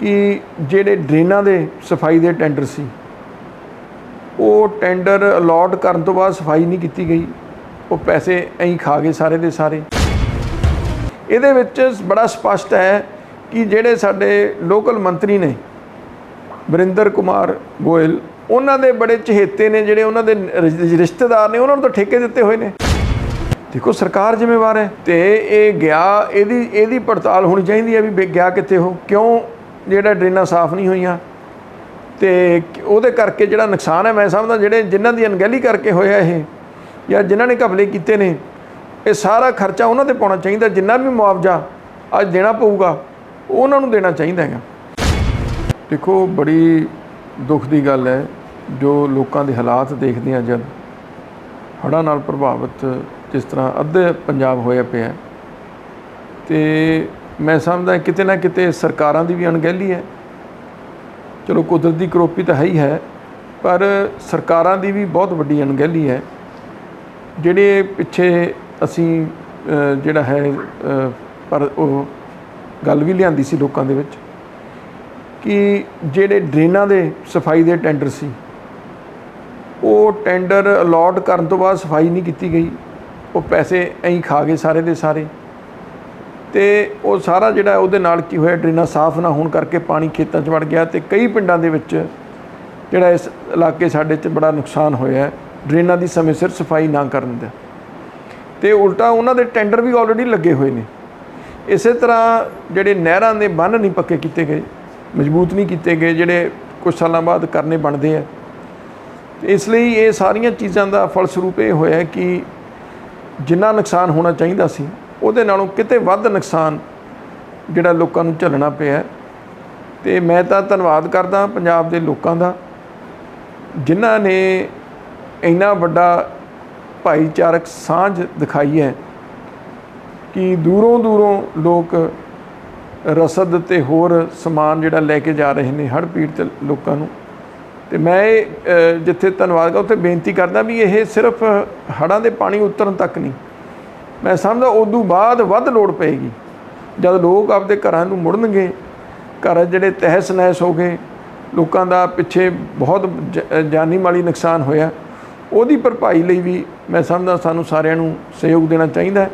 ਕਿ ਜਿਹੜੇ ਡਰੇਨਾਂ ਦੇ ਸਫ਼ਾਈ ਦੇ ਟੈਂਡਰ ਸੀ, ਉਹ ਟੈਂਡਰ ਅਲਾਟ ਕਰਨ ਤੋਂ ਬਾਅਦ ਸਫ਼ਾਈ ਨਹੀਂ ਕੀਤੀ ਗਈ। ਉਹ ਪੈਸੇ ਐਂ ਖਾ ਗਏ ਸਾਰੇ ਦੇ ਸਾਰੇ। ਇਹਦੇ ਵਿੱਚ ਬੜਾ ਸਪਸ਼ਟ ਹੈ ਕਿ ਜਿਹੜੇ ਸਾਡੇ ਲੋਕਲ ਮੰਤਰੀ ਨੇ, ਵਰਿੰਦਰ ਕੁਮਾਰ ਗੋਇਲ, ਉਹਨਾਂ ਦੇ ਬੜੇ ਚਹੇਤੇ ਨੇ, ਜਿਹੜੇ ਉਹਨਾਂ ਦੇ ਰਿਸ਼ਤੇਦਾਰ ਨੇ, ਉਹਨਾਂ ਨੂੰ ਤਾਂ ਠੇਕੇ ਦਿੱਤੇ ਹੋਏ ਨੇ। ਦੇਖੋ, ਸਰਕਾਰ ਜ਼ਿੰਮੇਵਾਰ ਹੈ ਤੇ ਇਹ ਗਿਆ, ਇਹਦੀ ਇਹਦੀ ਪੜਤਾਲ ਹੋਣੀ ਚਾਹੀਦੀ ਹੈ ਵੀ ਗਿਆ ਕਿੱਥੇ ਹੋ ਕਿਉਂ ਜਿਹੜਾ ਡਰੇਨਾਂ ਸਾਫ਼ ਨਹੀਂ ਹੋਈਆਂ ਤੇ ਉਹਦੇ ਕਰਕੇ ਜਿਹੜਾ ਨੁਕਸਾਨ ਹੈ ਮੈਂ ਸਮਝਦਾ ਜਿਹੜੇ ਜਿਨ੍ਹਾਂ ਦੀ ਅਣਗਹਿਲੀ ਕਰਕੇ ਹੋਇਆ ਇਹ ਜਾਂ ਜਿਨ੍ਹਾਂ ਨੇ ਘਪਲੇ ਕੀਤੇ ਨੇ ਇਹ ਸਾਰਾ ਖਰਚਾ ਉਹਨਾਂ ਤੇ ਪਾਉਣਾ ਚਾਹੀਦਾ ਜਿੰਨਾ ਵੀ ਮੁਆਵਜ਼ਾ ਅੱਜ ਦੇਣਾ ਪਊਗਾ ਉਹਨਾਂ ਨੂੰ ਦੇਣਾ ਚਾਹੀਦਾ ਹੈਗਾ। ਦੇਖੋ ਬੜੀ ਦੁੱਖ ਦੀ ਗੱਲ ਹੈ ਜੋ ਲੋਕਾਂ ਦੇ ਹਾਲਾਤ ਦੇਖਦੇ ਆ ਜਦ ਹੜ੍ਹਾਂ ਨਾਲ ਪ੍ਰਭਾਵਿਤ ਜਿਸ ਤਰ੍ਹਾਂ ਅੱਧੇ ਪੰਜਾਬ ਹੋਇਆ ਪਿਆ ਹੈ, ਤੇ ਮੈਂ ਸਮਝਦਾ ਕਿਤੇ ਨਾ ਕਿਤੇ ਸਰਕਾਰਾਂ ਦੀ ਵੀ ਅਣਗਹਿਲੀ ਹੈ। ਚਲੋ ਕੁਦਰਤੀ ਕਰੋਪੀ ਤਾਂ ਹੈ ਹੀ ਹੈ, ਪਰ ਸਰਕਾਰਾਂ ਦੀ ਵੀ ਬਹੁਤ ਵੱਡੀ ਅਣਗਹਿਲੀ ਹੈ। ਜਿਹੜੇ ਪਿੱਛੇ ਅਸੀਂ ਜਿਹੜਾ ਹੈ ਪਰ ਉਹ ਗੱਲ ਵੀ ਲਿਆਂਦੀ ਸੀ ਲੋਕਾਂ ਦੇ ਵਿੱਚ ਕਿ ਜਿਹੜੇ ਡਰੇਨਾਂ ਦੇ ਸਫ਼ਾਈ ਦੇ ਟੈਂਡਰ ਸੀ, ਉਹ ਟੈਂਡਰ ਅਲਾਟ ਕਰਨ ਤੋਂ ਬਾਅਦ ਸਫ਼ਾਈ ਨਹੀਂ ਕੀਤੀ ਗਈ। ਉਹ ਪੈਸੇ ਐਂ ਖਾ ਗਏ ਸਾਰੇ ਦੇ ਸਾਰੇ। ਤੇ ਉਹ ਸਾਰਾ ਜਿਹੜਾ ਉਹਦੇ ਨਾਲ ਕੀ ਹੋਇਆ ਡਰੇਨਾਂ ਸਾਫ਼ ਨਾ ਹੋਣ ਕਰਕੇ ਪਾਣੀ ਖੇਤਾਂ 'ਚ ਵੜ ਗਿਆ ਤੇ ਕਈ ਪਿੰਡਾਂ ਦੇ ਵਿੱਚ ਜਿਹੜਾ ਇਸ ਇਲਾਕੇ ਸਾਡੇ 'ਚ ਬੜਾ ਨੁਕਸਾਨ ਹੋਇਆ। ਹੈ, ਡਰੇਨਾਂ ਦੀ ਸਮੇਂ ਸਿਰ ਸਫ਼ਾਈ ਨਾ ਕਰਨ ਦਾ। ਤੇ ਉਲਟਾ ਉਹਨਾਂ ਦੇ ਟੈਂਡਰ ਵੀ ਆਲਰੇਡੀ ਲੱਗੇ ਹੋਏ ਨੇ। ਇਸੇ ਤਰ੍ਹਾਂ ਜਿਹੜੇ ਨਹਿਰਾਂ ਦੇ ਬੰਨ ਨਹੀਂ ਪੱਕੇ ਕੀਤੇ ਗਏ ਮਜ਼ਬੂਤ ਨਹੀਂ ਕੀਤੇ ਗਏ ਜਿਹੜੇ ਕੁਝ ਸਾਲਾਂ ਬਾਅਦ ਕਰਨੇ ਬਣਦੇ ਆ। ਤੇ ਇਸ ਲਈ ਇਹ ਸਾਰੀਆਂ ਚੀਜ਼ਾਂ ਦਾ ਫਲਸਰੂਪ ਇਹ ਹੋਇਆ ਕਿ ਜਿੰਨਾ ਨੁਕਸਾਨ ਹੋਣਾ ਚਾਹੀਦਾ ਸੀ ਉਹਦੇ ਨਾਲੋਂ ਕਿਤੇ ਵੱਧ ਨੁਕਸਾਨ ਜਿਹੜਾ ਲੋਕਾਂ ਨੂੰ ਝੱਲਣਾ ਪਿਆ ਹੈ। ਤੇ ਮੈਂ ਤਾਂ ਧੰਨਵਾਦ ਕਰਦਾ ਪੰਜਾਬ ਦੇ ਲੋਕਾਂ ਦਾ ਜਿਨ੍ਹਾਂ ਨੇ ਇੰਨਾ ਵੱਡਾ ਭਾਈਚਾਰਕ ਸਾਂਝ ਦਿਖਾਈ ਹੈ ਕਿ ਦੂਰੋਂ ਦੂਰੋਂ ਲੋਕ ਰਸਦ ਤੇ ਹੋਰ ਸਮਾਨ ਜਿਹੜਾ ਲੈ ਕੇ ਜਾ ਰਹੇ ਨੇ ਹੜ੍ਹ ਪੀੜਤ ਲੋਕਾਂ ਨੂੰ ਤੇ ਮੈਂ ਇਹ, ਜਿੱਥੇ ਧੰਨਵਾਦ ਕਰ ਉੱਥੇ ਬੇਨਤੀ ਕਰਦਾ ਵੀ ਇਹ ਸਿਰਫ ਹੜ੍ਹਾਂ ਦੇ ਪਾਣੀ ਉਤਰਨ ਤੱਕ ਨਹੀਂ ਮੈਂ ਸਮਝਦਾ ਉਦੋਂ ਬਾਅਦ ਵੱਧ ਲੋੜ ਪਏਗੀ। ਜਦ ਲੋਕ ਆਪਦੇ ਘਰਾਂ ਨੂੰ ਮੁੜਨਗੇ, ਘਰ ਜਿਹੜੇ ਤਹਿਸ ਨਹਿਸ ਹੋ ਗਏ, ਲੋਕਾਂ ਦਾ ਪਿੱਛੇ ਬਹੁਤ ਜ- ਜਾਨੀ ਮਾਲੀ ਨੁਕਸਾਨ ਹੋਇਆ, ਉਹਦੀ ਭਰਪਾਈ ਲਈ ਵੀ ਮੈਂ ਸਮਝਦਾ ਸਾਨੂੰ ਸਾਰਿਆਂ ਨੂੰ ਸਹਿਯੋਗ ਦੇਣਾ ਚਾਹੀਦਾ ਹੈ।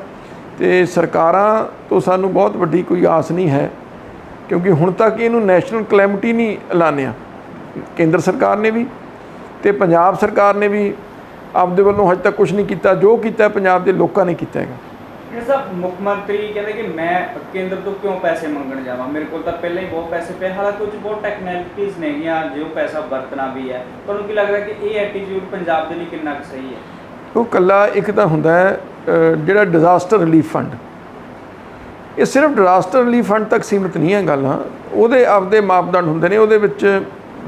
ਤੇ ਸਰਕਾਰਾਂ ਤੋਂ ਸਾਨੂੰ ਬਹੁਤ ਵੱਡੀ ਕੋਈ ਆਸ ਨਹੀਂ ਹੈ, ਕਿਉਂਕਿ ਹੁਣ ਤੱਕ ਇਹਨੂੰ ਨੈਸ਼ਨਲ ਕਲੈਮਿਟੀ ਨਹੀਂ ਐਲਾਨਿਆ ਕੇਂਦਰ ਸਰਕਾਰ ਨੇ ਵੀ ਤੇ ਪੰਜਾਬ ਸਰਕਾਰ ਨੇ ਵੀ ਆਪਦੇ ਵੱਲੋਂ ਹਜੇ ਤੱਕ ਕੁਝ ਨਹੀਂ ਕੀਤਾ ਜੋ ਕੀਤਾ ਪੰਜਾਬ ਦੇ ਲੋਕਾਂ ਨੇ ਕੀਤਾ ਹੈਗਾ। ਇਹ ਸਭ ਮੁੱਖ ਮੰਤਰੀ ਕਹਿੰਦੇ ਕਿ ਮੈਂ ਕੇਂਦਰ ਤੋਂ ਕਿਉਂ ਪੈਸੇ ਮੰਗਣ ਜਾਵਾਂ? ਮੇਰੇ ਕੋਲ ਤਾਂ ਪਹਿਲਾਂ ਹੀ ਬਹੁਤ ਪੈਸੇ ਪਏ ਹਾਲਾਂਕਿ 'ਚ ਬਹੁਤ ਟੈਕਨੋਲੋਜੀਜ਼ ਨੇਗੀਆਂ ਜੋ ਪੈਸਾ ਵਰਤਣਾ ਵੀ ਹੈ। ਤੁਹਾਨੂੰ ਕੀ ਲੱਗਦਾ ਕਿ ਇਹ ਐਟੀਟਿਊਡ ਪੰਜਾਬ ਦੇ ਲਈ ਕਿੰਨਾ ਕੁ ਸਹੀ ਹੈ? ਉਹ ਕੱਲਾ ਇੱਕ ਤਾਂ ਹੁੰਦਾ ਹੈ ਜਿਹੜਾ ਡਿਜ਼ਾਸਟਰ ਰਿਲੀਫ ਫੰਡ ਇਹ ਸਿਰਫ ਡਿਜ਼ਾਸਟਰ ਰਿਲੀਫ ਫੰਡ ਤੱਕ ਸੀਮਿਤ ਨਹੀਂ ਹੈ ਗੱਲ ਹਾਂ। ਉਹਦੇ ਆਪਦੇ ਮਾਪਦੰਡ ਹੁੰਦੇ ਨੇ ਉਹਦੇ ਵਿੱਚ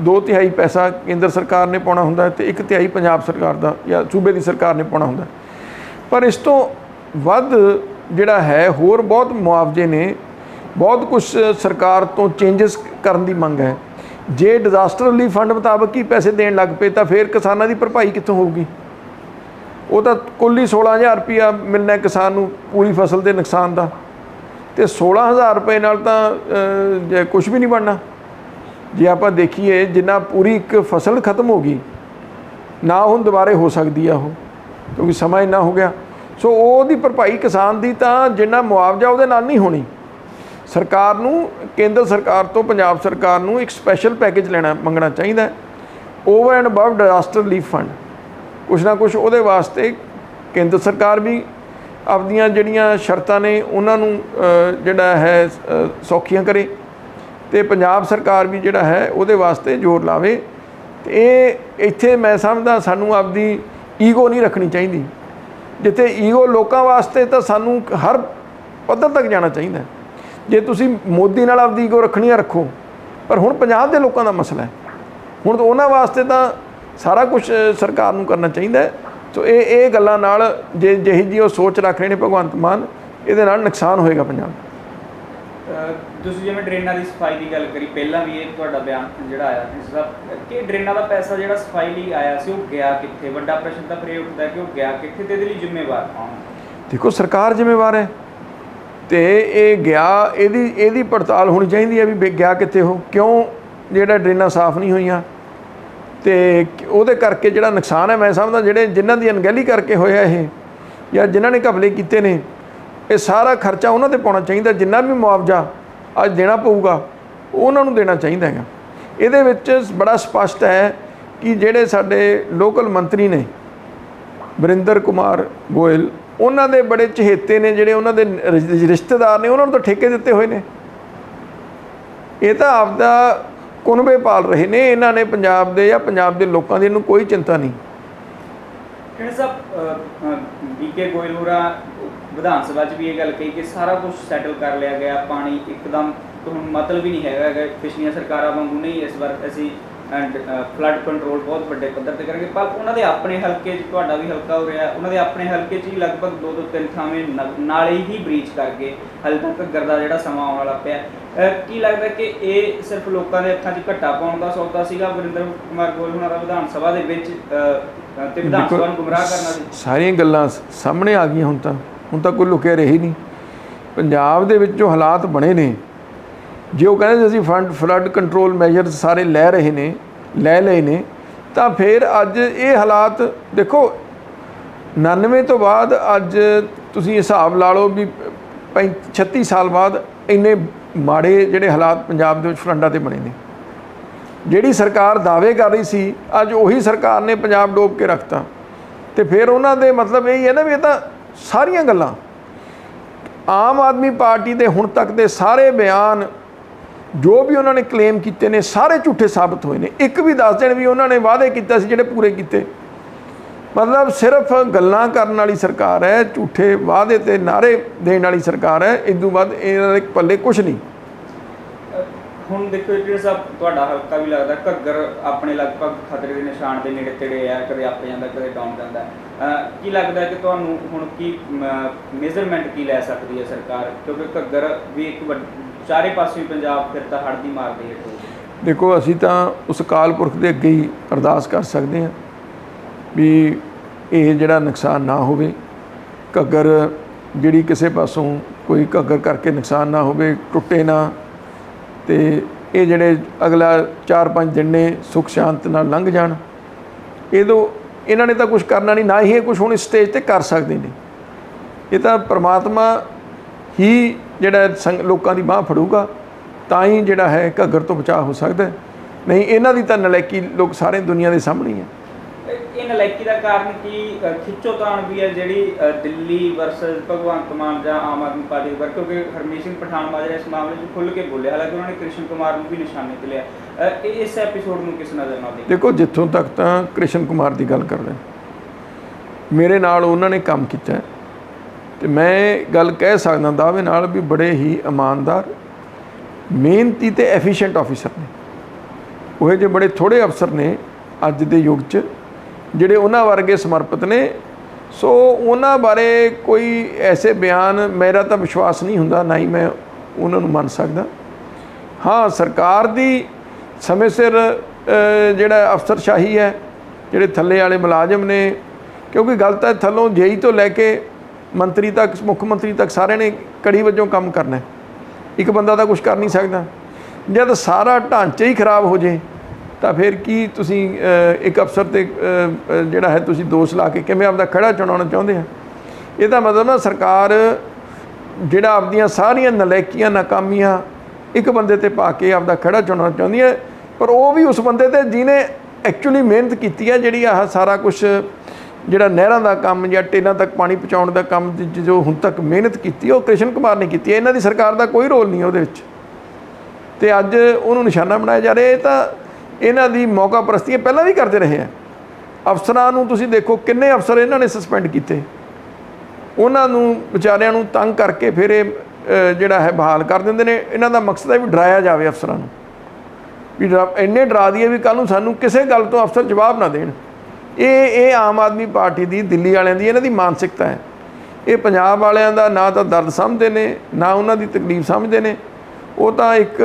ਦੋ ਤਿਹਾਈ ਪੈਸਾ ਕੇਂਦਰ ਸਰਕਾਰ ਨੇ ਪਾਉਣਾ ਹੁੰਦਾ ਹੈ ਤੇ ਇੱਕ ਤਿਹਾਈ ਪੰਜਾਬ ਸਰਕਾਰ ਦਾ ਜਾਂ ਸੂਬੇ ਦੀ ਸਰਕਾਰ ਨੇ ਪਾਉਣਾ ਹੁੰਦਾ ਪਰ ਇਸ ਤੋਂ ਵੱਧ ਜਿਹੜਾ ਹੈ ਹੋਰ ਬਹੁਤ ਮੁਆਵਜ਼ੇ ਨੇ। ਬਹੁਤ ਕੁਝ ਸਰਕਾਰ ਤੋਂ ਚੇਂਜਸ ਕਰਨ ਦੀ ਮੰਗ ਹੈ। ਜੇ ਡਿਜ਼ਾਸਟਰ ਰਿਲੀਫ ਫੰਡ ਮੁਤਾਬਕ ਹੀ ਪੈਸੇ ਦੇਣ ਲੱਗ ਪਏ ਤਾਂ ਫਿਰ ਕਿਸਾਨਾਂ ਦੀ ਭਰਪਾਈ ਕਿੱਥੋਂ ਹੋਊਗੀ? ਉਹ ਤਾਂ ਕੁੱਲ ਹੀ 16000 ਰੁਪਇਆ ਮਿਲਣਾ ਕਿਸਾਨ ਨੂੰ ਪੂਰੀ ਫਸਲ ਦੇ ਨੁਕਸਾਨ ਦਾ। ਤੇ 16000 ਰੁਪਏ ਨਾਲ ਤਾਂ ਅਹ, ਜੇ ਕੁਝ ਵੀ ਨਹੀਂ ਬਣਨਾ। ਜੇ ਆਪਾਂ ਦੇਖੀਏ, ਜਿੰਨਾ ਪੂਰੀ ਇੱਕ ਫਸਲ ਖਤਮ ਹੋ ਗਈ, ਨਾ ਹੁਣ ਦੁਬਾਰੇ ਹੋ ਸਕਦੀ ਆ ਉਹ, ਕਿਉਂਕਿ ਸਮਾਂ ਇੰਨਾ ਹੋ ਗਿਆ। ਸੋ ਉਹਦੀ ਭਰਪਾਈ ਕਿਸਾਨ ਦੀ ਤਾਂ ਜਿੰਨਾ ਮੁਆਵਜ਼ਾ ਉਹਦੇ ਨਾਲ ਨਹੀਂ ਹੋਣੀ। ਸਰਕਾਰ ਨੂੰ, ਕੇਂਦਰ ਸਰਕਾਰ ਤੋਂ, ਪੰਜਾਬ ਸਰਕਾਰ ਨੂੰ ਇੱਕ ਸਪੈਸ਼ਲ ਪੈਕੇਜ ਲੈਣਾ, ਮੰਗਣਾ ਚਾਹੀਦਾ over and above disaster relief fund ਕੁਛ ਨਾ ਕੁਛ ਉਹਦੇ ਵਾਸਤੇ ਕੇਂਦਰ ਸਰਕਾਰ ਵੀ ਆਪਦੀਆਂ ਜਿਹੜੀਆਂ ਸ਼ਰਤਾਂ ਨੇ, ਉਹਨਾਂ ਨੂੰ ਜਿਹੜਾ ਹੈ ਸੌਖੀਆਂ ਕਰੇ। ਤੇ ਪੰਜਾਬ ਸਰਕਾਰ ਵੀ ਜਿਹੜਾ ਹੈ ਉਹਦੇ ਵਾਸਤੇ ਜ਼ੋਰ ਲਾਵੇ। ਤੇ ਇਹ ਇੱਥੇ ਮੈਂ ਸਮਝਦਾ ਸਾਨੂੰ ਆਪਦੀ ਈਗੋ ਨਹੀਂ ਰੱਖਣੀ ਚਾਹੀਦੀ। ਜਿੱਥੇ ਈਗੋ ਲੋਕਾਂ ਵਾਸਤੇ ਤਾਂ ਸਾਨੂੰ ਹਰ ਪੱਧਰ ਤੱਕ ਜਾਣਾ ਚਾਹੀਦਾ। ਜੇ ਤੁਸੀਂ ਮੋਦੀ ਨਾਲ ਆਪਦੀ ਈਗੋ ਰੱਖਣੀ ਆ, ਰੱਖੋ। ਪਰ ਹੁਣ ਪੰਜਾਬ ਦੇ ਲੋਕਾਂ ਦਾ ਮਸਲਾ ਹੈ। ਹੁਣ ਤਾਂ ਉਹਨਾਂ ਵਾਸਤੇ ਤਾਂ ਸਾਰਾ ਕੁਝ ਸਰਕਾਰ ਨੂੰ ਕਰਨਾ ਚਾਹੀਦਾ ਹੈ। ਸੋ ਇਹ ਇਹ ਗੱਲਾਂ ਨਾਲ ਜੇ ਜਿਹੀ ਜੀ ਉਹ ਸੋਚ ਰੱਖ ਰਹੇ ਨੇ ਭਗਵੰਤ ਮਾਨ, ਇਹਦੇ ਨਾਲ ਨੁਕਸਾਨ ਹੋਏਗਾ ਪੰਜਾਬ। ਤੁਸੀਂ ਜਿਵੇਂ ਡਰੇਨਾਂ ਦੀ ਸਫ਼ਾਈ ਦੀ ਗੱਲ ਕਰੀ, ਪਹਿਲਾਂ ਵੀ ਇਹ ਤੁਹਾਡਾ ਬਿਆਨ ਜਿਹੜਾ ਆਇਆ ਇਸ ਦਾ ਕਿ ਡਰੇਨਾਂ ਦਾ ਪੈਸਾ ਜਿਹੜਾ ਸਫ਼ਾਈ ਲਈ ਆਇਆ ਸੀ, ਉਹ ਗਿਆ ਕਿੱਥੇ? ਵੱਡਾ ਪ੍ਰਸ਼ਨ ਤਾਂ ਫਿਰ ਇਹ ਉੱਠਦਾ ਕਿ ਉਹ ਗਿਆ ਕਿੱਥੇ ਤੇ ਇਹਦੇ ਲਈ ਜ਼ਿੰਮੇਵਾਰ ਕੌਣ? ਦੇਖੋ, ਸਰਕਾਰ ਜ਼ਿੰਮੇਵਾਰ ਹੈ ਤੇ ਇਹ ਗਿਆ, ਇਹਦੀ ਇਹਦੀ ਪੜਤਾਲ ਹੋਣੀ ਚਾਹੀਦੀ ਹੈ ਵੀ ਗਿਆ ਕਿੱਥੇ ਹੋ ਕਿਉਂ ਜਿਹੜਾ ਡਰੇਨਾਂ ਸਾਫ਼ ਨਹੀਂ ਹੋਈਆਂ? ਤੇ ਉਹਦੇ ਕਰਕੇ ਜਿਹੜਾ ਨੁਕਸਾਨ ਹੈ, ਮੈਂ ਸਮਝਦਾ ਜਿਹੜੇ ਜਿਨ੍ਹਾਂ ਦੀ ਅਣਗਹਿਲੀ ਕਰਕੇ ਹੋਇਆ ਇਹ, ਜਾਂ ਜਿਨ੍ਹਾਂ ਨੇ ਘਪਲੇ ਕੀਤੇ ਨੇ ਇਹ ਸਾਰਾ ਖਰਚਾ ਉਹਨਾਂ ਤੇ ਪਾਉਣਾ ਚਾਹੀਦਾ, ਜਿੰਨਾ ਵੀ ਮੁਆਵਜ਼ਾ ਅੱਜ ਦੇਣਾ ਪਊਗਾ, ਉਹਨਾਂ ਨੂੰ ਦੇਣਾ ਚਾਹੀਦਾ ਹੈਗਾ। ਇਹਦੇ ਵਿੱਚ ਬੜਾ ਸਪਸ਼ਟ ਹੈ ਕਿ ਜਿਹੜੇ ਸਾਡੇ ਲੋਕਲ ਮੰਤਰੀ ਨੇ, ਵਰਿੰਦਰ ਕੁਮਾਰ ਗੋਇਲ, ਉਹਨਾਂ ਦੇ ਬੜੇ ਚਹੇਤੇ ਨੇ, ਜਿਹੜੇ ਉਹਨਾਂ ਦੇ ਰਿਸ਼ਤੇਦਾਰ ਨੇ, ਉਹਨਾਂ ਨੂੰ ਤਾਂ ਠੇਕੇ ਦਿੱਤੇ ਹੋਏ ਨੇ। ਇਹ ਤਾਂ ਆਪਦਾ ਕੁਨਬੇ ਪਾਲ ਰਹੇ ਨੇ, ਇਹਨਾਂ ਨੇ ਪੰਜਾਬ ਦੇ ਜਾਂ ਪੰਜਾਬ ਦੇ ਲੋਕਾਂ ਦੀ ਇਹਨੂੰ ਕੋਈ ਚਿੰਤਾ ਨਹੀਂ। ਕਿਹੜੇ ਸਾਹਿਬ ਬੀਕੇ ਗੋਇਲ ਹੋਰਾਂ ਵਿਧਾਨ ਸਭਾ 'ਚ ਵੀ ਇਹ ਗੱਲ ਕਹੀ ਕਿ ਸਾਰਾ ਕੁਝ ਸੈਟਲ ਕਰ ਲਿਆ ਗਿਆ ਪਾਣੀ ਇੱਕਦਮ ਤੋਂ ਹੁਣ ਮਤਲਬ ਹੀ ਨਹੀਂ ਹੈਗਾ ਕਿ ਪਿਛਲੀਆਂ ਸਰਕਾਰਾਂ ਵਾਂਗੂ ਨਹੀਂ ਇਸ ਵਾਰ ਅਸੀਂ ਫਲੱਡ ਕੰਟਰੋਲ ਬਹੁਤ ਵੱਡੇ ਪੱਧਰ ਤੇ ਕਰਾਂਗੇ ਪਰ ਉਹਨਾਂ ਦੇ ਆਪਣੇ ਹਲਕੇ 'ਚ ਤੁਹਾਡਾ ਵੀ ਹਲਕਾ ਹੋ ਰਿਹਾ ਉਹਨਾਂ ਦੇ ਆਪਣੇ ਹਲਕੇ 'ਚ ਹੀ ਲਗਭਗ ਦੋ ਦੋ ਤਿੰਨ ਥਾਵੇਂ ਨਾਲੇ ਹੀ ਬ੍ਰੀਚ ਕਰਕੇ ਹਾਲੇ ਤੱਕ ਘੱਗਰ ਦਾ ਜਿਹੜਾ ਸਮਾਂ ਆਉਣ ਵਾਲਾ ਪਿਆ। ਕੀ ਲੱਗਦਾ ਕਿ ਇਹ ਸਿਰਫ ਲੋਕਾਂ ਦੇ ਅੱਖਾਂ 'ਚ ਘੱਟਾ ਪਾਉਣ ਦਾ ਸੌਦਾ ਸੀਗਾ ਵਰਿੰਦਰ ਕੁਮਾਰ ਗੋਇਲ ਹੋਣਾ ਦਾ ਵਿਧਾਨ ਸਭਾ ਦੇ ਵਿੱਚ ਤੇ ਵਿਧਾਨ ਸਭਾ ਨੂੰ ਗੁੰਮਰਾਹ ਕਰਨਾ ਸੀ? ਸਾਰੀਆਂ ਗੱਲਾਂ ਸਾਹਮਣੇ ਆ ਗਈਆਂ ਹੁਣ ਤਾਂ। ਹੁਣ ਤਾਂ ਕੋਈ ਲੁਕਿਆ ਰਿਹਾ ਨਹੀਂ। ਪੰਜਾਬ ਦੇ ਵਿੱਚ ਜੋ ਹਾਲਾਤ ਬਣੇ ਨੇ, ਜੇ ਉਹ ਕਹਿੰਦੇ ਅਸੀਂ ਫੰਡ, ਫਲੱਡ ਕੰਟਰੋਲ ਮੈਜ਼ਰ ਸਾਰੇ ਲੈ ਰਹੇ ਨੇ, ਲੈ ਲਏ ਨੇ, ਤਾਂ ਫਿਰ ਅੱਜ ਇਹ ਹਾਲਾਤ ਦੇਖੋ 99 ਤੋਂ ਬਾਅਦ ਅੱਜ ਤੁਸੀਂ ਹਿਸਾਬ ਲਾ ਲਓ ਵੀ 36 ਸਾਲ ਬਾਅਦ ਇੰਨੇ ਮਾੜੇ ਜਿਹੜੇ ਹਾਲਾਤ ਪੰਜਾਬ ਦੇ ਵਿੱਚ ਫਲੱਡਾਂ ਤੇ ਬਣੇ ਨੇ। ਜਿਹੜੀ ਸਰਕਾਰ ਦਾਅਵੇ ਕਰ ਰਹੀ ਸੀ, ਅੱਜ ਉਹੀ ਸਰਕਾਰ ਨੇ ਪੰਜਾਬ ਡੋਬ ਕੇ ਰੱਖਤਾ। ਤੇ ਫਿਰ ਉਹਨਾਂ ਦੇ ਮਤਲਬ ਇਹ ਹੀ ਹੈ ਨਾ ਵੀ ਇਹ ਤਾਂ ਸਾਰੀਆਂ ਗੱਲਾਂ। ਆਮ ਆਦਮੀ ਪਾਰਟੀ ਦੇ ਹੁਣ ਤੱਕ ਦੇ ਸਾਰੇ ਬਿਆਨ ਜੋ ਵੀ ਉਹਨਾਂ ਨੇ ਕਲੇਮ ਕੀਤੇ ਨੇ, ਸਾਰੇ ਝੂਠੇ ਸਾਬਤ ਹੋਏ ਨੇ। ਇੱਕ ਵੀ ਦੱਸ ਦੇਣ ਵੀ ਉਹਨਾਂ ਨੇ ਵਾਅਦੇ ਕੀਤੇ ਸੀ ਜਿਹੜੇ ਪੂਰੇ ਕੀਤੇ। ਮਤਲਬ ਸਿਰਫ ਗੱਲਾਂ ਕਰਨ ਵਾਲੀ ਸਰਕਾਰ ਹੈ, ਝੂਠੇ ਵਾਅਦੇ ਤੇ ਨਾਰੇ ਦੇਣ ਵਾਲੀ ਸਰਕਾਰ ਹੈ। ਇਸ ਤੋਂ ਬਾਅਦ ਇਹਨਾਂ ਦੇ ਪੱਲੇ ਕੁਝ ਨਹੀਂ। ਹੁਣ ਦੇਖੋ ਜਿਹੜਾ ਸਾਹਿਬ ਤੁਹਾਡਾ ਹਲਕਾ ਵੀ ਲੱਗਦਾ, ਘੱਗਰ ਆਪਣੇ ਲਗਭਗ ਖਤਰੇ ਦੇ ਨਿਸ਼ਾਨ ਦੇ ਨੇੜੇ ਤੇੜੇ ਆ, ਕਦੇ ਅੱਪ ਜਾਂਦਾ, ਕਦੇ ਡਾਊਨ ਜਾਂਦਾ। ਕੀ ਲੱਗਦਾ ਕਿ ਤੁਹਾਨੂੰ ਹੁਣ ਕੀ ਮੇਜ਼ਰਮੈਂਟ ਕੀ ਲੈ ਸਕਦੀ ਹੈ ਸਰਕਾਰ? ਕਿਉਂਕਿ ਘੱਗਰ ਵੀ ਇੱਕ ਚਾਰੇ ਪਾਸੇ ਪੰਜਾਬ ਫਿਰ ਤਾਂ ਹੜ੍ਹ ਦੀ ਮਾਰ ਦੇ ਹੇਠ। ਦੇਖੋ, ਅਸੀਂ ਤਾਂ ਉਸ ਕਾਲ ਪੁਰਖ ਦੇ ਅੱਗੇ ਹੀ ਅਰਦਾਸ ਕਰ ਸਕਦੇ ਹਾਂ ਵੀ ਇਹ ਜਿਹੜਾ ਨੁਕਸਾਨ ਨਾ ਹੋਵੇ, ਘੱਗਰ ਜਿਹੜੀ ਕਿਸੇ ਪਾਸੋਂ ਕੋਈ ਘੱਗਰ ਕਰਕੇ ਨੁਕਸਾਨ ਨਾ ਹੋਵੇ, ਟੁੱਟੇ ਨਾ ਤੇ ਇਹ ਜਿਹੜੇ ਅਗਲਾ 4-5 ਦਿਨ ਨੇ ਸੁਖ ਸ਼ਾਂਤ ਨਾਲ ਲੰਘ ਜਾਣ। ਇਹਦੋਂ ਇਹਨਾਂ ਨੇ ਤਾਂ ਕੁਝ ਕਰਨਾ ਨਹੀਂ, ਨਾ ਹੀ ਇਹ ਕੁਝ ਹੁਣ ਇਸ ਸਟੇਜ ਤੇ ਕਰ ਸਕਦੇ ਨੇ। ਇਹ ਤਾਂ ਪ੍ਰਮਾਤਮਾ ਹੀ ਜਿਹੜਾ ਸੰਗ- ਲੋਕਾਂ ਦੀ ਬਾਹ ਫੜੂਗਾ, ਤਾਂ ਹੀ ਜਿਹੜਾ ਹੈ ਘੱਗਰ ਤੋਂ ਬਚਾਅ ਹੋ ਸਕਦਾ ਨਹੀਂ, ਇਹਨਾਂ ਦੀ ਤਾਂ ਨਲੈਕੀ ਲੋਕ ਸਾਰੇ ਦੁਨੀਆ ਦੇ ਸਾਹਮਣੇ ਹੈ ਨਲਾਇਕੀ ਦਾ ਕਾਰਨ ਕੀ ਖਿੱਚੋਤਾਣ ਵੀ ਹੈ ਜਿਹੜੀ ਦਿੱਲੀ ਵਰਸਸ ਭਗਵੰਤ ਮਾਨ ਜਾਂ ਆਮ ਆਦਮੀ ਪਾਰਟੀ ਵਰ ਕਿਉਂਕਿ ਹਰਮੀਤ ਸਿੰਘ ਪਠਾਨ ਮਾਜਰਾ ਇਸ ਮਾਮਲੇ 'ਚ ਖੁੱਲ੍ਹ ਕੇ ਬੋਲੇ ਹਾਲਾਂਕਿ ਉਹਨਾਂ ਨੇ ਕ੍ਰਿਸ਼ਨ ਕੁਮਾਰ ਨੂੰ ਵੀ ਨਿਸ਼ਾਨੇ ਤੇ ਲਿਆ। ਇਸ ਐਪੀਸੋਡ ਨੂੰ ਕਿਸ ਨਜ਼ਰ ਨਾਲ ਦੇਖਦੇ ਦੇਖੋ, ਜਿੱਥੋਂ ਤੱਕ ਤਾਂ ਕ੍ਰਿਸ਼ਨ ਕੁਮਾਰ ਦੀ ਗੱਲ ਕਰਦੇ ਮੇਰੇ ਨਾਲ ਉਹਨਾਂ ਨੇ ਕੰਮ ਕੀਤਾ ਤੇ ਮੈਂ ਗੱਲ ਕਹਿ ਸਕਦਾ ਦਾਅਵੇ ਨਾਲ ਵੀ ਬੜੇ ਹੀ ਇਮਾਨਦਾਰ, ਮਿਹਨਤੀ ਤੇ ਐਫੀਸ਼ੀਐਂਟ ਆਫੀਸਰ ਨੇ। ਉਹ ਜਿਹੇ ਬੜੇ ਥੋੜੇ ਅਫਸਰ ਨੇ ਅੱਜ ਦੇ ਯੁੱਗ 'ਚ। ਜਿਹੜੇ ਉਹਨਾਂ ਵਰਗੇ ਸਮਰਪਿਤ ਨੇ। ਸੋ ਉਹਨਾਂ ਬਾਰੇ ਕੋਈ ਐਸੇ ਬਿਆਨ ਮੇਰਾ ਤਾਂ ਵਿਸ਼ਵਾਸ ਨਹੀਂ ਹੁੰਦਾ, ਨਾ ਹੀ ਮੈਂ ਉਹਨਾਂ ਨੂੰ ਮੰਨ ਸਕਦਾ। ਹਾਂ, ਸਰਕਾਰ ਦੀ ਸਮੇਂ ਸਿਰ ਜਿਹੜਾ ਅਫਸਰਸ਼ਾਹੀ ਹੈ, ਜਿਹੜੇ ਥੱਲੇ ਵਾਲੇ ਮੁਲਾਜ਼ਮ ਨੇ, ਕਿਉਂਕਿ ਗੱਲ ਤਾਂ ਥੱਲੋਂ ਜੇਈ ਤੋਂ ਲੈ ਕੇ ਮੰਤਰੀ ਤੱਕ, ਮੁੱਖ ਮੰਤਰੀ ਤੱਕ ਸਾਰਿਆਂ ਨੇ ਕੜੀ ਵਜੋਂ ਕੰਮ ਕਰਨਾ ਇੱਕ ਬੰਦਾ ਤਾਂ ਕੁਝ ਕਰ ਨਹੀਂ ਸਕਦਾ। ਜਦ ਸਾਰਾ ਢਾਂਚਾ ਹੀ ਖਰਾਬ ਹੋ ਜੇ ਤਾਂ ਫਿਰ ਕੀ ਤੁਸੀਂ ਇੱਕ ਅਫਸਰ ਤੇ ਜਿਹੜਾ ਹੈ ਤੁਸੀਂ ਦੋਸ਼ ਲਾ ਕੇ ਕਿਵੇਂ ਆਪਦਾ ਖੜਾ ਚੁਣਾਉਣਾ ਚਾਹੁੰਦੇ ਆ? ਇਹਦਾ ਮਤਲਬ ਨਾ ਸਰਕਾਰ ਜਿਹੜਾ ਆਪਦੀਆਂ ਸਾਰੀਆਂ ਨਲਾਇਕੀਆਂ ਨਾਕਾਮੀਆਂ ਇੱਕ ਬੰਦੇ ਤੇ ਪਾ ਕੇ ਆਪਦਾ ਖੜਾ ਚੁਣਨਾ ਚਾਹੁੰਦੀ ਹੈ, ਪਰ ਉਹ ਵੀ ਉਸ ਬੰਦੇ ਤੇ ਜਿਹਨੇ ਐਕਚੁਅਲੀ ਮਿਹਨਤ ਕੀਤੀ ਹੈ, ਜਿਹੜੀ ਆਹ ਸਾਰਾ ਕੁਝ ਜਿਹੜਾ ਨਹਿਰਾਂ ਦਾ ਕੰਮ ਜਾਂ ਟੇਨਾਂ ਤੱਕ ਪਾਣੀ ਪਹੁੰਚਾਉਣ ਦਾ ਕੰਮ ਦੀ ਜੋ ਹੁਣ ਤੱਕ ਮਿਹਨਤ ਕੀਤੀ, ਉਹ ਕ੍ਰਿਸ਼ਨ ਕੁਮਾਰ ਨੇ ਕੀਤੀ ਹੈ। ਇਹਨਾਂ ਦੀ ਸਰਕਾਰ ਦਾ ਕੋਈ ਰੋਲ ਨਹੀਂ ਉਹਦੇ ਵਿੱਚ। ਤੇ ਅੱਜ ਉਹਨੂੰ ਨਿਸ਼ਾਨਾ ਬਣਾਇਆ ਜਾ ਰਿਹਾ, ਇਹ ਤਾਂ ਇਹਨਾਂ ਦੀ ਮੌਕਾ ਪ੍ਰਸਤੀ ਪਹਿਲਾਂ ਵੀ ਕਰਦੇ ਰਹੇ ਆ। ਅਫਸਰਾਂ ਨੂੰ ਤੁਸੀਂ ਦੇਖੋ ਕਿੰਨੇ ਅਫਸਰ ਇਹਨਾਂ ਨੇ ਸਸਪੈਂਡ ਕੀਤੇ। ਉਹਨਾਂ ਨੂੰ ਵਿਚਾਰਿਆਂ ਨੂੰ ਤੰਗ ਕਰਕੇ ਫਿਰ ਇਹ ਜਿਹੜਾ ਹੈ ਬਹਾਲ ਕਰ ਦਿੰਦੇ ਨੇ। ਇਹਨਾਂ ਦਾ ਮਕਸਦ ਹੈ ਵੀ ਡਰਾਇਆ ਜਾਵੇ ਅਫਸਰਾਂ ਨੂੰ। ਵੀ ਡਰਾ- ਇੰਨੇ ਡਰਾ ਦਈਏ ਵੀ ਕੱਲ ਨੂੰ ਸਾਨੂੰ ਕਿਸੇ ਗੱਲ ਤੋਂ ਅਫਸਰ ਜਵਾਬ ਨਾ ਦੇਣ। ਇਹ ਇਹ ਆਮ ਆਦਮੀ ਪਾਰਟੀ ਦੀ, ਦਿੱਲੀ ਵਾਲਿਆਂ ਦੀ ਇਹਨਾਂ ਦੀ ਮਾਨਸਿਕਤਾ ਹੈ। ਇਹ ਪੰਜਾਬ ਵਾਲਿਆਂ ਦਾ ਨਾ ਤਾਂ ਦਰਦ ਸਮਝਦੇ ਨੇ, ਨਾ ਉਹਨਾਂ ਦੀ ਤਕਲੀਫ ਸਮਝਦੇ ਨੇ। ਉਹ ਤਾਂ ਇੱਕ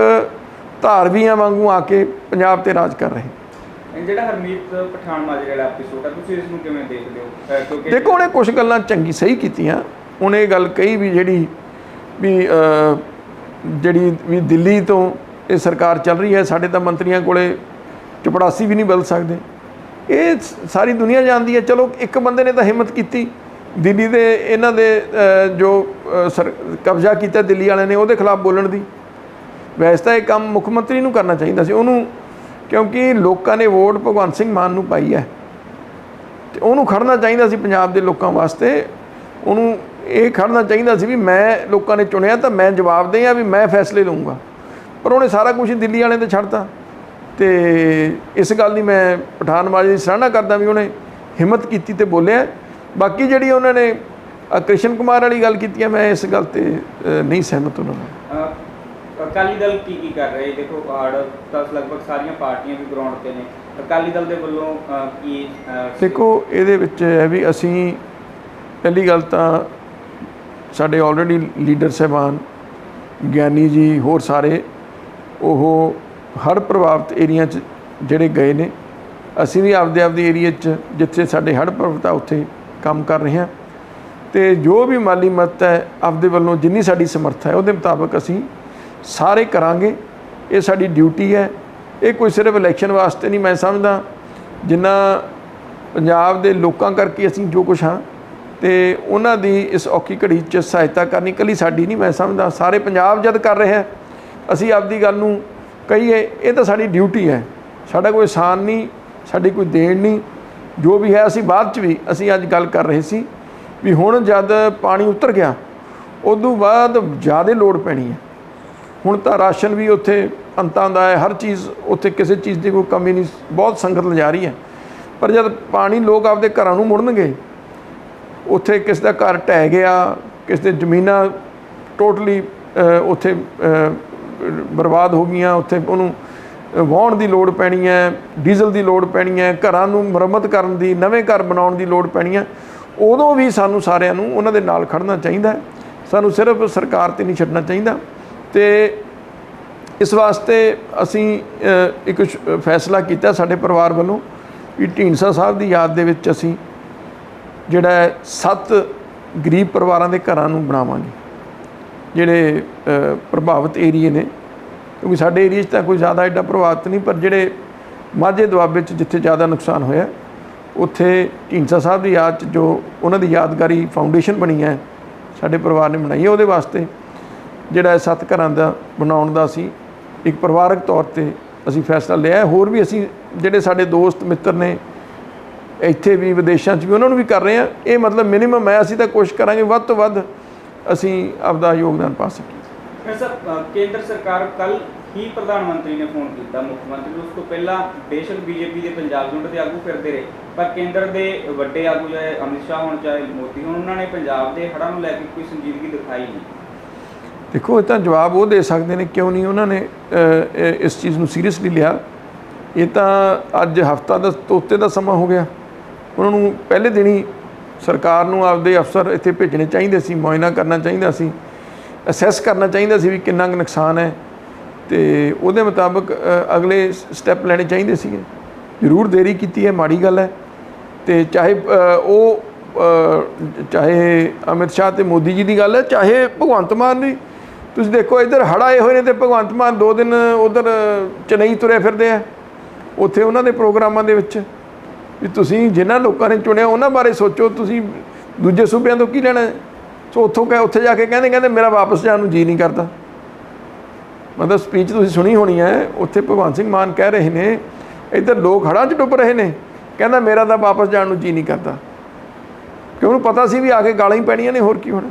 ਧਾਰਵੀਆਂ ਵਾਂਗੂ ਆ ਕੇ ਪੰਜਾਬ ਤੇ ਰਾਜ ਕਰ ਰਹੇ। ਜਿਹੜਾ ਹਰਮੀਤ ਪਠਾਨ ਮਾਜਰੇ ਵਾਲਾ ਐਪੀਸੋਡ ਹੈ ਤੁਸੀਂ ਇਸ ਨੂੰ ਕਿਵੇਂ ਦੇਖਦੇ ਹੋ? ਕਿਉਂਕਿ ਦੇਖੋ ਉਹਨੇ ਕੁਝ ਗੱਲਾਂ ਚੰਗੀ ਸਹੀ ਕੀਤੀਆਂ। ਉਹਨੇ ਇਹ ਗੱਲ ਕਹੀ ਵੀ ਜਿਹੜੀ ਵੀ ਜਿਹੜੀ ਵੀ ਦਿੱਲੀ ਤੋਂ ਇਹ ਸਰਕਾਰ ਚੱਲ ਰਹੀ ਹੈ ਸਾਡੇ ਤਾਂ ਮੰਤਰੀਆਂ ਕੋਲੇ ਚਪੜਾਸੀ ਵੀ ਨਹੀਂ ਬਦਲ ਸਕਦੇ। ਇਹ ਸਾਰੀ ਦੁਨੀਆ ਜਾਣਦੀ ਹੈ। ਚਲੋ ਇੱਕ ਬੰਦੇ ਨੇ ਤਾਂ ਹਿੰਮਤ ਕੀਤੀ। ਦਿੱਲੀ ਦੇ ਇਹਨਾਂ ਦੇ ਜੋ ਕਬਜ਼ਾ ਕੀਤਾ ਦਿੱਲੀ ਵਾਲਿਆਂ ਨੇ ਉਹਦੇ ਖਿਲਾਫ ਬੋਲਣ ਦੀ। ਵੈਸੇ ਤਾਂ ਇਹ ਕੰਮ ਮੁੱਖ ਮੰਤਰੀ ਨੂੰ ਕਰਨਾ ਚਾਹੀਦਾ ਸੀ, ਉਹਨੂੰ ਕਿਉਂਕਿ ਲੋਕਾਂ ਨੇ ਵੋਟ ਭਗਵੰਤ ਸਿੰਘ ਮਾਨ ਨੂੰ ਪਾਈ ਹੈ। ਤੇ ਉਹਨੂੰ ਖੜਨਾ ਚਾਹੀਦਾ ਸੀ ਪੰਜਾਬ ਦੇ ਲੋਕਾਂ ਵਾਸਤੇ। ਉਹਨੂੰ ਇਹ ਖੜਨਾ ਚਾਹੀਦਾ ਸੀ ਵੀ ਮੈਂ ਲੋਕਾਂ ਨੇ ਚੁਣਿਆ ਤਾਂ ਮੈਂ ਜਵਾਬ ਦੇ ਆ ਵੀ ਮੈਂ ਫੈਸਲੇ ਲਵਾਂਗਾ ਪਰ ਉਹਨੇ ਸਾਰਾ ਕੁਝ ਦਿੱਲੀ ਵਾਲਿਆਂ ਤੇ ਛੱਡਤਾ। ਤੇ ਇਸ ਗੱਲ ਦੀ ਮੈਂ ਪਠਾਨ ਦੀ ਸਰਾਹਨਾ ਕਰਦਾ ਵੀ ਉਹਨੇ ਹਿੰਮਤ ਕੀਤੀ ਤੇ ਬੋਲਿਆ। ਬਾਕੀ ਜਿਹੜੀ ਉਹਨਾਂ ਨੇ ਕ੍ਰਿਸ਼ਨ ਕੁਮਾਰ ਵਾਲੀ ਗੱਲ ਕੀਤੀ ਹੈ, ਮੈਂ ਇਸ ਗੱਲ ਤੇ ਨਹੀਂ ਸਹਿਮਤ ਉਹਨਾਂ ਨਾਲ। ਅਕਾਲੀ ਦਲ ਕੀ ਕੀ ਕਰ ਰਹੇ? ਦੇਖੋ ਆੜ ਤਾਂ ਲਗਭਗ ਸਾਰੀਆਂ ਪਾਰਟੀਆਂ ਵੀ ਗਰਾਊਂਡ ਤੇ ਨੇ। ਅਕਾਲੀ ਦਲ ਦੇ ਵੱਲੋਂ ਅਹ, ਕੀ ਅਹ, ਦੇਖੋ ਇਹਦੇ ਵਿੱਚ ਹੈ ਵੀ ਅਸੀਂ ਪਹਿਲੀ ਗੱਲ ਤਾਂ ਸਾਡੇ ਆਲਰੇਡੀ ਲੀਡਰ ਸਾਹਿਬਾਨ ਗਿਆਨੀ ਜੀ ਹੋਰ ਸਾਰੇ ਉਹ ਹਰ ਪ੍ਰਭਾਵਿਤ ਏਰੀਆ 'ਚ ਜਿਹੜੇ ਗਏ ਨੇ। ਅਸੀਂ ਵੀ ਆਪਦੇ ਆਪਦੇ ਏਰੀਆ 'ਚ ਜਿੱਥੇ ਸਾਡੇ ਹੜ੍ਹ ਪ੍ਰਭਾਵਿਤ ਆ ਉੱਥੇ ਕੰਮ ਕਰ ਰਹੇ ਹਾਂ। ਤੇ ਜੋ ਵੀ ਮਾਲੀ ਮਦਦ ਹੈ ਆਪਦੇ ਵੱਲੋਂ ਜਿੰਨੀ ਸਾਡੀ ਸਮਰੱਥਾ ਹੈ ਉਹਦੇ ਮੁਤਾਬਕ ਅਸੀਂ ਸਾਰੇ ਕਰਾਂਗੇ। ਇਹ ਸਾਡੀ ਡਿਊਟੀ ਹੈ। ਇਹ ਕੋਈ ਸਿਰਫ ਇਲੈਕਸ਼ਨ ਵਾਸਤੇ ਨਹੀਂ, ਮੈਂ ਸਮਝਦਾ ਜਿੰਨਾ ਪੰਜਾਬ ਦੇ ਲੋਕਾਂ ਕਰਕੇ ਅਸੀਂ ਜੋ ਕੁਛ ਹਾਂ ਤੇ ਉਹਨਾਂ ਦੀ ਇਸ ਔਖੀ ਘੜੀ 'ਚ ਸਹਾਇਤਾ ਕਰਨੀ ਕੱਲੀ ਸਾਡੀ ਨਹੀਂ, ਮੈਂ ਸਮਝਦਾ। ਸਾਰੇ ਪੰਜਾਬ ਜਦ ਕਰ ਰਿਹਾ ਅਸੀਂ ਆਪਦੀ ਗੱਲ ਨੂੰ ਕਹੀਏ, ਇਹ ਤਾਂ ਸਾਡੀ ਡਿਊਟੀ ਹੈ। ਸਾਡਾ ਕੋਈ ਆਸਾਨ ਨਹੀਂ, ਸਾਡੀ ਕੋਈ ਦੇਣ ਨਹੀਂ। ਜੋ ਵੀ ਹੈ, ਅਸੀਂ ਬਾਅਦ ਚ ਵੀ ਅਸੀਂ ਅੱਜ ਗੱਲ ਕਰ ਰਹੇ ਸੀ ਵੀ ਹੁਣ ਜਦ ਪਾਣੀ ਉਤਰ ਗਿਆ, ਉਦੋਂ ਬਾਅਦ ਜ਼ਿਆਦਾ ਲੋੜ ਪੈਣੀ ਹੈ। ਹੁਣ ਤਾਂ ਰਾਸ਼ਨ ਵੀ ਉੱਥੇ ਅੰਤਾਂ ਦਾ ਹੈ ਹਰ ਚੀਜ਼ ਉੱਥੇ ਕਿਸੇ ਚੀਜ਼ ਦੀ ਕੋਈ ਕਮੀ ਨਹੀਂ ਬਹੁਤ ਸੰਗਤ ਲਿਜਾ ਰਹੀ ਹੈ। ਪਰ ਜਦ ਪਾਣੀ ਲੋਕ ਆਪਦੇ ਘਰਾਂ ਨੂੰ ਮੁੜਨਗੇ ਉੱਥੇ ਕਿਸ ਦਾ ਘਰ ਢਹਿ ਗਿਆ ਕਿਸ ਦੇ ਜ਼ਮੀਨਾਂ ਟੋਟਲੀ ਉੱਥੇ ਬਰਬਾਦ ਹੋ ਗਈਆਂ ਉੱਥੇ ਉਹਨੂੰ ਅ, ਵਾਹੁਣ ਦੀ ਲੋੜ ਪੈਣੀ ਹੈ ਡੀਜ਼ਲ ਦੀ ਲੋੜ ਪੈਣੀ ਹੈ ਘਰਾਂ ਨੂੰ ਮੁਰੰਮਤ ਕਰਨ ਦੀ ਨਵੇਂ ਘਰ ਬਣਾਉਣ ਦੀ ਲੋੜ ਪੈਣੀ ਹੈ ਉਦੋਂ ਵੀ ਸਾਨੂੰ ਸਾਰਿਆਂ ਨੂੰ ਉਹਨਾਂ ਦੇ ਨਾਲ ਖੜਨਾ ਚਾਹੀਦਾ ਸਾਨੂੰ ਸਿਰਫ ਸਰਕਾਰ ਤੇ ਨਹੀਂ ਛੱਡਣਾ ਚਾਹੀਦਾ। ਤੇ ਇਸ ਵਾਸਤੇ ਅਸੀਂ ਇੱਕ ਫੈਸਲਾ ਕੀਤਾ ਸਾਡੇ ਪਰਿਵਾਰ ਵੱਲੋਂ ਵੀ ਢੀਂਡਸਾ ਸਾਹਿਬ ਦੀ ਯਾਦ ਦੇ ਵਿੱਚ ਅਸੀਂ ਜਿਹੜਾ ਸੱਤ ਗਰੀਬ ਪਰਿਵਾਰਾਂ ਦੇ ਘਰਾਂ ਨੂੰ ਬਣਾਵਾਂਗੇ, ਜਿਹੜੇ ਪ੍ਰਭਾਵਿਤ ਏਰੀਏ ਨੇ। ਕਿਉਂਕਿ ਸਾਡੇ ਏਰੀਏ 'ਚ ਤਾਂ ਕੋਈ ਜ਼ਿਆਦਾ ਐਡਾ ਪ੍ਰਭਾਵਿਤ ਨਹੀਂ, ਪਰ ਜਿਹੜੇ ਮਾਝੇ ਦੁਆਬੇ 'ਚ ਜਿੱਥੇ ਜ਼ਿਆਦਾ ਨੁਕਸਾਨ ਹੋਇਆ, ਉੱਥੇ ਢੀਂਡਸਾ ਸਾਹਿਬ ਦੀ ਯਾਦ 'ਚ ਜੋ ਉਹਨਾਂ ਦੀ ਯਾਦਗਾਰੀ ਫਾਊਂਡੇਸ਼ਨ ਬਣੀ ਹੈ, ਸਾਡੇ ਪਰਿਵਾਰ ਨੇ ਬਣਾਈ ਹੈ, ਉਹਦੇ ਵਾਸਤੇ ਜਿਹੜਾ ਇਹ ਸੱਤ ਘਰਾਂ ਦਾ ਬਣਾਉਣ ਦਾ ਅਸੀਂ ਇੱਕ ਪਰਿਵਾਰਕ ਤੌਰ ਤੇ ਅਸੀਂ ਫੈਸਲਾ ਲਿਆ ਹੋਰ ਵੀ ਅਸੀਂ ਜਿਹੜੇ ਸਾਡੇ ਦੋਸਤ ਮਿੱਤਰ ਨੇ, ਇੱਥੇ ਵੀ ਵਿਦੇਸ਼ਾਂ 'ਚ ਵੀ ਉਹਨਾਂ ਨੂੰ ਵੀ ਕਰ ਰਹੇ ਆ ਇਹ ਮਤਲਬ ਮਿਨੀਮਮ ਹੈ, ਅਸੀਂ ਤਾਂ ਕੋਸ਼ਿਸ਼ ਕਰਾਂਗੇ ਵੱਧ ਤੋਂ ਵੱਧ ਅਸੀਂ ਆਪਦਾ ਯੋਗਦਾਨ ਪਾ ਸਕੀਏ। ਸਰ ਕੇਂਦਰ ਸਰਕਾਰ ਕੱਲ ਹੀ ਪ੍ਰਧਾਨ ਮੰਤਰੀ ਨੇ ਫੋਨ ਕੀਤਾ, ਮੁੱਖ ਮੰਤਰੀ ਨੂੰ। ਉਸ ਤੋਂ ਪਹਿਲਾਂ ਬੇਸ਼ੱਕ ਬੀਜੇਪੀ ਦੇ ਪੰਜਾਬ ਯੂਨਿਟ ਦੇ ਆਗੂ ਫਿਰਦੇ ਰਹੇ, ਪਰ ਕੇਂਦਰ ਦੇ ਵੱਡੇ ਆਗੂ ਚਾਹੇ ਅਮਿਤ ਸ਼ਾਹ ਹੋਣ, ਚਾਹੇ ਮੋਦੀ ਹੋਣ, ਉਹਨਾਂ ਨੇ ਪੰਜਾਬ ਦੇ ਹੜ੍ਹਾਂ ਨੂੰ ਲੈ ਕੇ ਕੋਈ ਸੰਜੀਦਗੀ ਦਿਖਾਈ ਨਹੀਂ। ਦੇਖੋ, ਇਹ ਤਾਂ ਜਵਾਬ ਉਹ ਦੇ ਸਕਦੇ ਨੇ, ਕਿਉਂ ਨਹੀਂ ਉਹਨਾਂ ਨੇ ਇਸ ਚੀਜ਼ ਨੂੰ ਸੀਰੀਅਸਲੀ ਲਿਆ। ਇਹ ਤਾਂ ਅੱਜ ਹਫਤਾ ਦਾ, ਤੋਤੇ ਦਾ ਸਮਾਂ ਹੋ ਗਿਆ। ਉਹਨਾਂ ਨੂੰ ਪਹਿਲੇ ਦਿਨ ਹੀ ਸਰਕਾਰ ਨੂੰ ਆਪਦੇ ਅਫਸਰ ਇੱਥੇ ਭੇਜਣੇ ਚਾਹੀਦੇ ਸੀ, ਮੁਆਇਨਾ ਕਰਨਾ ਚਾਹੀਦਾ ਸੀ, ਅਸੈਸ ਕਰਨਾ ਚਾਹੀਦਾ ਸੀ ਵੀ ਕਿੰਨਾ ਕੁ ਨੁਕਸਾਨ ਹੈ। ਤੇ ਉਹਦੇ ਮੁਤਾਬਕ ਅਗਲੇ ਸਟੈਪ ਲੈਣੇ ਚਾਹੀਦੇ ਸੀਗੇ। ਜ਼ਰੂਰ ਦੇਰੀ ਕੀਤੀ ਹੈ, ਮਾੜੀ ਗੱਲ ਹੈ। ਤੇ ਚਾਹੇ ਉਹ ਚਾਹੇ ਅਮਿਤ ਸ਼ਾਹ ਤੇ ਮੋਦੀ ਜੀ ਦੀ ਗੱਲ ਹੈ, ਚਾਹੇ ਭਗਵੰਤ ਮਾਨ ਦੀ ਤੁਸੀਂ ਦੇਖੋ, ਇੱਧਰ ਹੜ੍ਹ ਆਏ ਹੋਏ ਨੇ ਤੇ ਭਗਵੰਤ ਮਾਨ ਦੋ ਦਿਨ ਉਧਰ ਚੇਨਈ ਤੁਰੇ ਫਿਰਦੇ ਆ। ਉੱਥੇ ਉਹਨਾਂ ਦੇ ਪ੍ਰੋਗਰਾਮਾਂ ਦੇ ਵਿੱਚ। ਵੀ ਤੁਸੀਂ ਜਿਨ੍ਹਾਂ ਲੋਕਾਂ ਨੇ ਚੁਣਿਆ, ਉਹਨਾਂ ਬਾਰੇ ਸੋਚੋ, ਤੁਸੀਂ ਦੂਜੇ ਸੂਬਿਆਂ ਤੋਂ ਕੀ ਲੈਣਾ ਸੋ ਉੱਥੋਂ ਕਹੇ, ਉੱਥੇ ਜਾ ਕੇ ਕਹਿੰਦੇ ਕਹਿੰਦੇ ਮੇਰਾ ਵਾਪਸ ਜਾਣ ਨੂੰ ਜੀ ਨਹੀਂ ਕਰਦਾ। ਮਤਲਬ ਸਪੀਚ ਤੁਸੀਂ ਸੁਣੀ ਹੋਣੀ ਹੈ, ਉੱਥੇ ਭਗਵੰਤ ਸਿੰਘ ਮਾਨ ਕਹਿ ਰਹੇ ਨੇ, ਇੱਧਰ ਲੋਕ ਹੜ੍ਹਾਂ 'ਚ ਡੁੱਬ ਰਹੇ ਨੇ। ਕਹਿੰਦਾ ਮੇਰਾ ਤਾਂ ਵਾਪਸ ਜਾਣ ਨੂੰ ਜੀ ਨਹੀਂ ਕਰਦਾ। ਕਿ ਉਹਨੂੰ ਪਤਾ ਸੀ ਵੀ ਆ ਕੇ ਗਾਲਾਂ ਹੀ ਪੈਣੀਆਂ ਨੇ, ਹੋਰ ਕੀ ਹੋਣਾ।